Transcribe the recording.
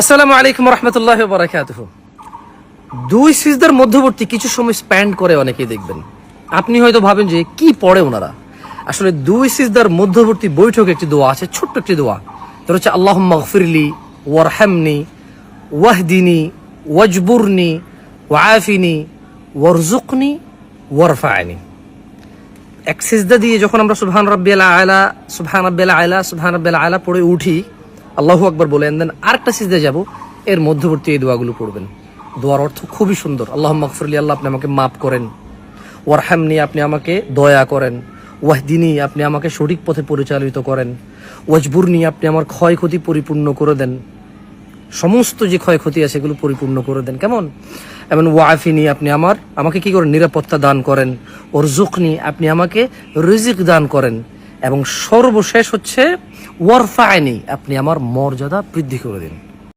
আসসালামু আলাইকুম রহমতুল্লাহ বারাকাতুহ দুই সিজদার মধ্যবর্তী কিছু সময় স্প্যান্ড করে অনেকেই দেখবেন। আপনি হয়তো ভাবেন যে কি পড়ে ওনারা? আসলে দুই সিজদার মধ্যবর্তী বৈঠক একটি দোয়া আছে, ছোট্ট একটি দোয়া। তোর হচ্ছে আল্লাহ মগফিরলি ওয়ারহামনি, ওয়াহদিনী, ওয়াজবুরনি ওয়াফিনি ওয়ারজুকনি ওয়ারফায়নি এক সিজদা দিয়ে যখন আমরা সুবহান রাব্বিয়াল আলা, সুবহান রাব্বিয়াল আলা, সুবহান রাব্বিয়াল আলা পড়ে উঠি আল্লাহু আকবার বলেন দেন আরেকটা সিজদা যাব। এর মধ্যবর্তী এই দোয়াগুলো পড়বেন। দোয়ার অর্থ খুবই সুন্দর। আল্লাহ মাগফিরলি আল্লাহ আপনি আমাকে মাফ করেন। ওয়ারহামনি আপনি আমাকে দয়া করেন। ওয়াহদিনী আপনি আমাকে সঠিক পথে পরিচালিত করেন। ওয়াজবুরনি আপনি আমার ক্ষয়ক্ষতি পরিপূর্ণ করে দেন। সমস্ত যে ক্ষয়ক্ষতি আছে এগুলো পরিপূর্ণ করে দেন। কেমন? এমন ওয়াফিনি আপনি আমার, আমাকে কি করেন নিরাপত্তা দান করেন? ওর জুকনি আপনি আমাকে রিজিক দান করেন। এবং সর্বশেষ হচ্ছে ওয়ারফা আইনি আপনি আমার মর্যাদা বৃদ্ধি করে দিন।